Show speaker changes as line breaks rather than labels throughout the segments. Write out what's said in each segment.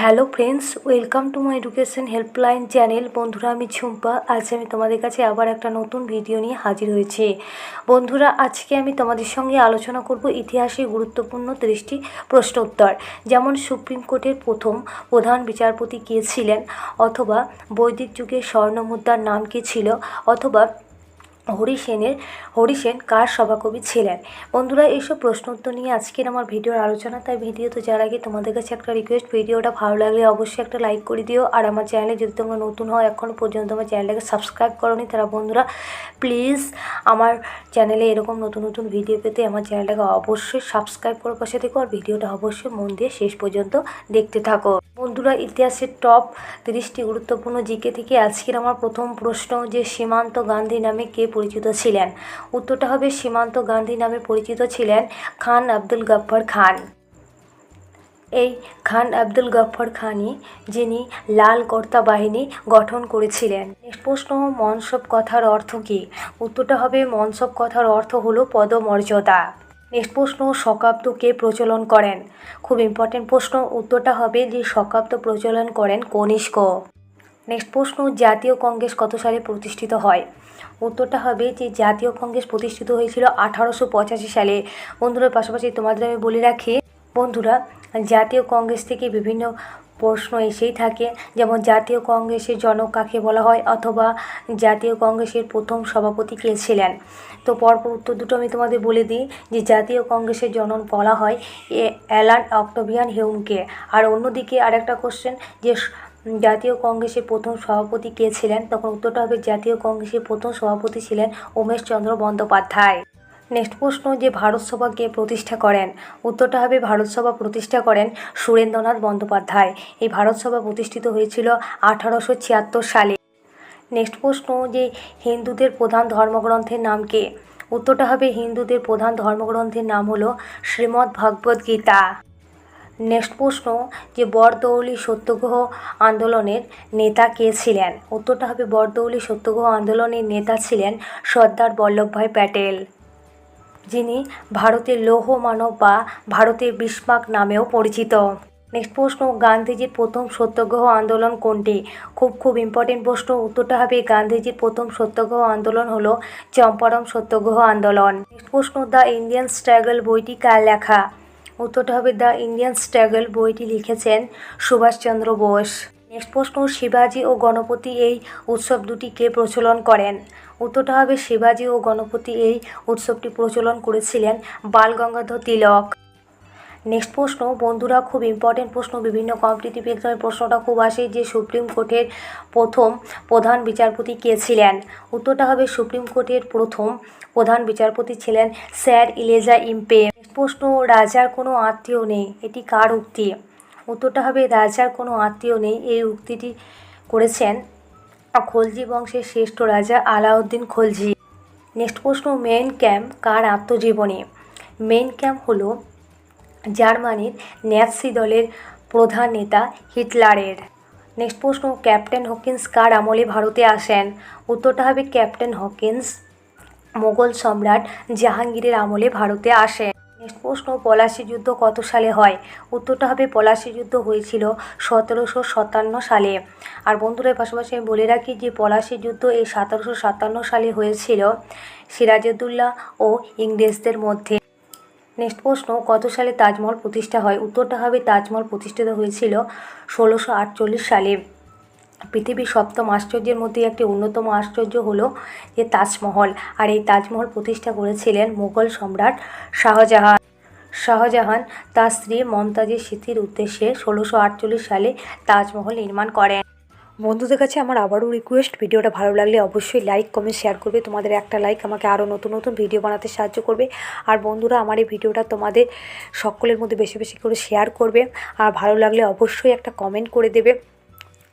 Hello friends, welcome to my education helpline channel. বন্ধুরা, আমি ঝুম্পা আজ আমি তোমাদের কাছে আবার একটা নতুন ভিডিও নিয়ে হাজির হয়েছি। বন্ধুরা, আজকে আমি তোমাদের সঙ্গে আলোচনা করব ইতিহাসে গুরুত্বপূর্ণ তিরিশটি প্রশ্ন উত্তর যেমন, সুপ্রিম কোর্টের প্রথম প্রধান বিচারপতি কে ছিলেন? অথবা, বৈদিক যুগের স্বর্ণমুদ্রার নাম কী ছিল? অথবা হরিসেনের, হরিসেন কার সভাকবি ছিলেন? বন্ধুরা, এইসব প্রশ্ন উত্তর নিয়ে আজকের আমার ভিডিওর আলোচনা, তাই ভিডিও তো যার আগে তোমাদের কাছে একটা রিকোয়েস্ট ভিডিওটা ভালো লাগলে অবশ্যই একটা লাইক করে দিও। আর আমার চ্যানেলে যদি তোমরা নতুন হও এখনও পর্যন্ত আমার চ্যানেলটাকে সাবস্ক্রাইব করোনি, তারা বন্ধুরা প্লিজ আমার চ্যানেলে এরকম নতুন নতুন ভিডিও পেতে আমার চ্যানেলটাকে অবশ্যই সাবস্ক্রাইব করার পাশে থেকো। আর ভিডিওটা অবশ্যই মন দিয়ে শেষ পর্যন্ত দেখতে থাকো। বন্ধুরা, ইতিহাসের টপ তিরিশটি গুরুত্বপূর্ণ জিকে থেকে আজকের আমার প্রথম প্রশ্ন যে, সীমান্ত গান্ধী নামে কে পরিচিত ছিলেন। উত্তরটা হবে সীমান্ত গান্ধী নামে পরিচিত ছিলেন খান আব্দুল গফ্ফর খান। এই খান আব্দুল গফ্ফর খানই যিনি লাল কর্তা বাহিনী গঠন করেছিলেন। নেক্সট প্রশ্ন, মনসব কথার অর্থ কী? উত্তরটা হবে, মনসব কথার অর্থ হলো পদমর্যাদা। নেক্সট প্রশ্ন, শকাব্দ কে প্রচলন করেন? খুব ইম্পর্টেন্ট প্রশ্ন, উত্তরটা হবে যে শকাব্দ প্রচলন করেন কনিষ্ক। নেক্সট প্রশ্ন, জাতীয় কংগ্রেস কত সালে প্রতিষ্ঠিত হয়? উত্তরটা হবে যে জাতীয় কংগ্রেস প্রতিষ্ঠিত হয়েছিল আঠারোশো পঁচাশি সালে। বন্ধুরা, পাশাপাশি তোমাদের আমি বলে রাখি, বন্ধুরা, জাতীয় কংগ্রেস থেকে বিভিন্ন প্রশ্ন এসেই থাকে। যেমন, জাতীয় কংগ্রেসের জনক কাকে বলা হয়? অথবা, জাতীয় কংগ্রেসের প্রথম সভাপতি কে ছিলেন? তো পরপর উত্তর দুটো আমি তোমাদের বলে দিই, যে জাতীয় কংগ্রেসের জনন বলা হয় এ, অ্যালান অক্টোভিয়ান হিউমকে। আর অন্যদিকে আরেকটা কোশ্চেন যে জাতীয় কংগ্রেসের প্রথম সভাপতি কে ছিলেন? তখন উত্তরটা হবে জাতীয় কংগ্রেসের প্রথম সভাপতি ছিলেন উমেশচন্দ্র বন্দ্যোপাধ্যায়। নেক্সট প্রশ্ন, যে ভারত সভা কে প্রতিষ্ঠা করেন? উত্তরটা হবে ভারত সভা প্রতিষ্ঠা করেন সুরেন্দ্রনাথ বন্দ্যোপাধ্যায়। এই ভারত সভা প্রতিষ্ঠিত হয়েছিল আঠারোশো ছিয়াত্তর সালে। নেক্সট প্রশ্ন, যে হিন্দুদের প্রধান ধর্মগ্রন্থের নাম কে? উত্তরটা হবে হিন্দুদের প্রধান ধর্মগ্রন্থের নাম হলো শ্রীমদ্ ভগবদ্ গীতা। নেক্সট প্রশ্ন যে বরদৌলি সত্যগ্রহ আন্দোলনের নেতা কে ছিলেন? উত্তরটা হবে বরদৌলি সত্যগ্রহ আন্দোলনের নেতা ছিলেন সর্দার বল্লভভাই প্যাটেল। যিনি ভারতের লৌহ মানব বা ভারতের বিস্মাক নামেও পরিচিত। নেক্সট প্রশ্ন, গান্ধীজির প্রথম সত্যাগ্রহ আন্দোলন কোনটি? খুব খুব ইম্পর্টেন্ট প্রশ্ন, উত্তরটা হবে গান্ধীজির প্রথম সত্যাগ্রহ আন্দোলন হলো চম্পারণ সত্যাগ্রহ আন্দোলন। নেক্সট প্রশ্ন, দ্য ইন্ডিয়ান স্ট্রাগল বইটি কার লেখা? উত্তরটা হবে দ্য ইন্ডিয়ান স্ট্রাগল, বইটি লিখেছেন সুভাষচন্দ্র বোস। নেক্সট প্রশ্ন, শিবাজি ও গণপতি এই উৎসব দুটিকে প্রচলন করেন? উত্তরটা হবে শিবাজি ও গণপতি এই উৎসবটি প্রচলন করেছিলেন বাল গঙ্গাধর তিলক। নেক্সট প্রশ্ন, বন্ধুরা খুব ইম্পর্টেন্ট প্রশ্ন, বিভিন্ন কম্পিটিটিভ এক্সামের প্রশ্নটা খুব আসে যে সুপ্রিম কোর্টের প্রথম প্রধান বিচারপতি কে ছিলেন? উত্তরটা হবে সুপ্রিম কোর্টের প্রথম প্রধান বিচারপতি ছিলেন স্যার ইলেজা ইম্পে। নেক্সট প্রশ্ন, রাজার কোনো আত্মীয় নেই, এটি কার উক্তি? উত্তরটা হবে, রাজার কোনো আত্মীয় নেই, এই উক্তিটি করেছেন খলজি বংশের শ্রেষ্ঠ রাজা আলাউদ্দিন খলজি। নেক্সট প্রশ্ন, মেন ক্যাম্প কার আত্মজীবনী? মেন ক্যাম্প হলো জার্মানির ন্যাৎসি দলের প্রধান নেতা হিটলারের। নেক্সট প্রশ্ন, ক্যাপ্টেন হকিন্স কার আমলে ভারতে আসেন? উত্তরটা হবে ক্যাপ্টেন হকিন্স, মোগল সম্রাট জাহাঙ্গীরের আমলে ভারতে আসেন। নেক্সট প্রশ্ন, পলাশি যুদ্ধ কত সালে হয়? উত্তরটা হবে, পলাশি যুদ্ধ হয়েছিল সতেরোশো সাতান্ন সালে। আর বন্ধুদের পাশাপাশি আমি বলে রাখি যে, পলাশি যুদ্ধ এই সতেরোশো সাতান্ন সালে হয়েছিল সিরাজউদ্দৌলা ও ইংরেজদের মধ্যে। নেক্সট প্রশ্ন, কত সালে তাজমহল প্রতিষ্ঠা হয়? উত্তরটা হবে তাজমহল প্রতিষ্ঠিত হয়েছিল ষোলোশো আটচল্লিশ সালে। পৃথিবীর সপ্তম আশ্চর্যের মধ্যে একটি অন্যতম আশ্চর্য হলো যে তাজমহল, আর এই তাজমহল প্রতিষ্ঠা করেছিলেন মুঘল সম্রাট শাহজাহান। শাহজাহান তার স্ত্রী মমতাজের স্মৃতির উদ্দেশ্যে ষোলোশো সালে তাজমহল নির্মাণ করেন। বন্ধুদের কাছে আমার আবারও রিকোয়েস্ট ভিডিওটা ভালো লাগলে অবশ্যই লাইক কমেন্ট শেয়ার করবে। তোমাদের একটা লাইক আমাকে আরও নতুন নতুন ভিডিও বানাতে সাহায্য করবে। আর বন্ধুরা, আমার এই ভিডিওটা তোমাদের সকলের মধ্যে বেশি বেশি করে শেয়ার করবে। আর ভালো লাগলে অবশ্যই একটা কমেন্ট করে দেবে।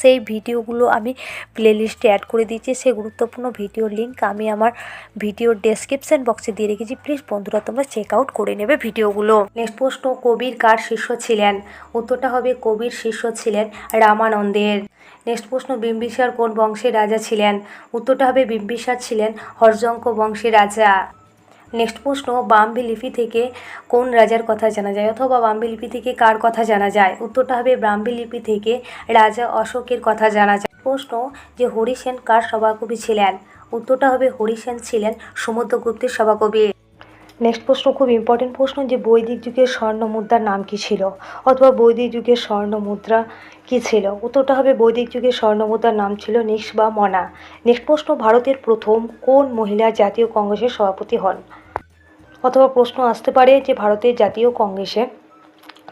সেই ভিডিওগুলো আমি প্লেলিস্টে অ্যাড করে দিয়েছি। সেই গুরুত্বপূর্ণ ভিডিওর লিঙ্ক আমি আমার ভিডিওর ডেসক্রিপশন বক্সে দিয়ে রেখেছি। প্লিজ বন্ধুরা, তোমরা চেক আউট করে নেবে ভিডিওগুলো। নেক্সট প্রশ্ন, কবির কার শিষ্য ছিলেন? উত্তরটা হবে কবির শিষ্য ছিলেন রামানন্দের। নেক্সট প্রশ্ন, বিম্বিসার কোন বংশের রাজা ছিলেন? উত্তরটা হবে বিম্বিসার ছিলেন হর্যঙ্ক বংশের রাজা। নেক্সট প্রশ্ন, বাম্বি লিপি থেকে কোন রাজার কথা জানা যায় অথবা বাম্বি লিপি থেকে কার কথা জানা যায়? উত্তরটা হবে ব্রাহ্মী লিপি থেকে রাজা অশোকের কথা জানা যায়। প্রশ্ন, যে হরিসেন কার সভাকবি ছিলেন? উত্তরটা হবে হরিসেন ছিলেন সমুদ্রগুপ্তের সভাকবি। নেক্সট প্রশ্ন, খুব ইম্পর্টেন্ট প্রশ্ন, যে বৈদিক যুগের স্বর্ণ মুদ্রার নাম কি ছিল? অথবা বৈদিক যুগের স্বর্ণ মুদ্রা কি ছিল? উত্তরটা হবে বৈদিক যুগের স্বর্ণ মুদ্রার নাম ছিল নিক্স বা মনা। নেক্সট প্রশ্ন, ভারতের প্রথম কোন মহিলা জাতীয় কংগ্রেসের সভাপতি হন? অথবা প্রশ্ন আসতে পারে যে ভারতের জাতীয় কংগ্রেসে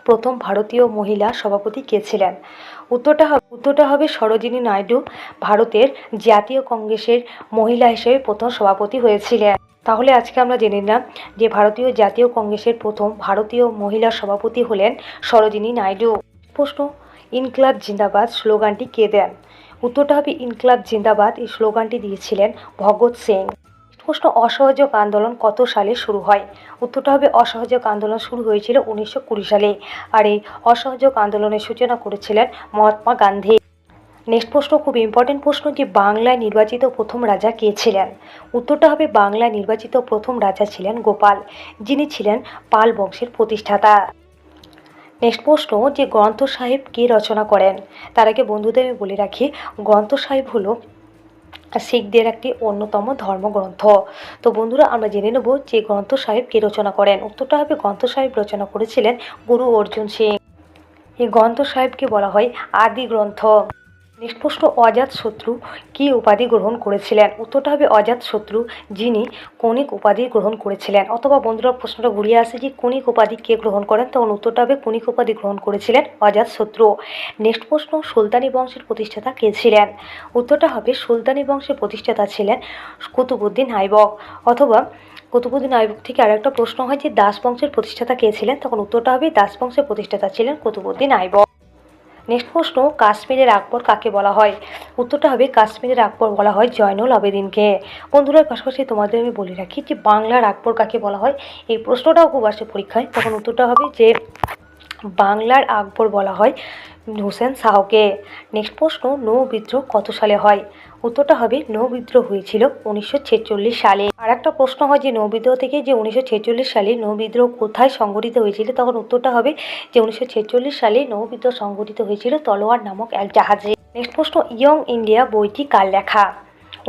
প্রথম ভারতীয় মহিলা সভাপতি কে ছিলেন? উত্তরটা হবে উত্তরটা হবে সরোজিনী নাইডু, ভারতের জাতীয় কংগ্রেসের মহিলা হিসেবে প্রথম সভাপতি হয়েছিলেন। তাহলে আজকে আমরা জেনে নিলাম যে ভারতীয় জাতীয় কংগ্রেসের প্রথম ভারতীয় মহিলা সভাপতি হলেন সরোজিনী নাইডু। প্রশ্ন, ইনকলাব জিন্দাবাদ স্লোগানটি কে দেন? উত্তরটা হবে ইনকলাব জিন্দাবাদ। এই স্লোগানটি দিয়েছিলেন ভগৎ সিং। প্রশ্ন অসহযোগ আন্দোলন কত সালে শুরু হয়? উত্তরটা হবে অসহযোগ আন্দোলন শুরু হয়েছিল উনিশশো কুড়ি সালে আর এই অসহযোগ আন্দোলনের সূচনা করেছিলেন মহাত্মা গান্ধী। নেক্সট প্রশ্ন, খুব ইম্পর্টেন্ট প্রশ্ন যে বাংলায় নির্বাচিত প্রথম রাজা কে ছিলেন? উত্তরটা হবে বাংলায় নির্বাচিত প্রথম রাজা ছিলেন গোপাল, যিনি ছিলেন পাল বংশের প্রতিষ্ঠাতা। নেক্সট প্রশ্ন যে গ্রন্থ সাহেব কে রচনা করেন? তার আগে বন্ধুদের আমি বলে রাখি, গ্রন্থ সাহেব হলো শিখদের একটি অন্যতম ধর্মগ্রন্থ। তো বন্ধুরা, আমরা জেনে নেব যে গ্রন্থ সাহেব কে রচনা করেন। উত্তরটা হবে গ্রন্থ সাহেব রচনা করেছিলেন গুরু অর্জুন সিং। এই গ্রন্থ সাহেবকে বলা হয় আদি গ্রন্থ। প্রশ্ন অজাত শত্রু কী উপাধি গ্রহণ করেছিলেন? উত্তরটা হবে অজাত শত্রু, যিনি কণিক উপাধি গ্রহণ করেছিলেন। অথবা বন্ধুরা, প্রশ্নটা ঘুরিয়ে আসে যে কণিক উপাধি কে গ্রহণ করেন? তখন উত্তরটা হবে কণিক উপাধি গ্রহণ করেছিলেন অজাত শত্রু। নেক্সট প্রশ্ন সুলতানি বংশের প্রতিষ্ঠাতা কে ছিলেন? উত্তরটা হবে সুলতানি বংশের প্রতিষ্ঠাতা ছিলেন কুতুবুদ্দিন আইবক অথবা কুতুবুদ্দিন আইবক থেকে আরেকটা প্রশ্ন হয় যে দাস বংশের প্রতিষ্ঠাতা কে ছিলেন? তখন উত্তরটা হবে দাস বংশের প্রতিষ্ঠাতা ছিলেন কুতুবুদ্দিন আইবক নেক্সট প্রশ্ন কাশ্মীরের আকবর কাকে বলা হয়? উত্তরটা হবে কাশ্মীরের আকবর বলা হয় জয়নুল আবেদিনকে। বন্ধুরা পাশাপাশি তোমাদের আমি বলে রাখি যে বাংলার আকবর কাকে বলা হয়, এই প্রশ্নটাও খুব আসে পরীক্ষায়। তখন উত্তরটা হবে যে বাংলার আকবর বলা হয় হোসেন শাহকে। নেক্সট প্রশ্ন নৌ বিদ্রোহ কত সালে হয়? উত্তরটা হবে নৌ বিদ্রোহ হয়েছিল উনিশশো ছেচল্লিশ সালে। আর একটা প্রশ্ন হয় যে নৌ বিদ্রোহ থেকে যে উনিশশো ছেচল্লিশ সালে নৌ বিদ্রোহ কোথায় সংগঠিত হয়েছিল, তখন উত্তরটা হবে যে উনিশশো ছেচল্লিশ সালে নৌ বিদ্রোহ সংগঠিত হয়েছিল তলোয়ার নামক এক জাহাজে। নেক্সট প্রশ্ন, ইয়ং ইন্ডিয়া বইটি কার লেখা?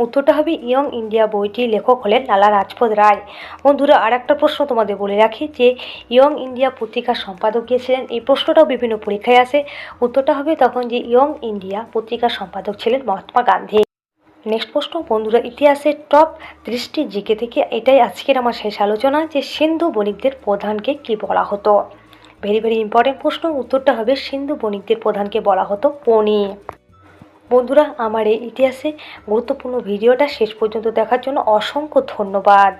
উত্তরটা হবে ইয়ং ইন্ডিয়া বইটির লেখক হলেন লালা রাজপথ রায়। বন্ধুরা আর একটা প্রশ্ন তোমাদের বলে রাখি যে ইয়ং ইন্ডিয়া পত্রিকার সম্পাদক কে ছিলেন? এই প্রশ্নটাও বিভিন্ন পরীক্ষায় আসে। উত্তরটা হবে তখন যে ইয়ং ইন্ডিয়া পত্রিকার সম্পাদক ছিলেন মহাত্মা গান্ধী। নেক্সট প্রশ্ন, বন্ধুরা, ইতিহাসের টপ দৃষ্টি জিকে থেকে এটাই আজকের আমার শেষ আলোচনা যে সিন্ধু বণিকদের প্রধানকে কি বলা হতো। ভেরি ভেরি ইম্পর্টেন্ট প্রশ্ন, উত্তরটা হবে সিন্ধু বণিকদের প্রধানকে বলা হতো পনি বন্ধুরা, আমার এই ইতিহাসে গুরুত্বপূর্ণ ভিডিওটা শেষ পর্যন্ত দেখার জন্য অসংখ্য ধন্যবাদ।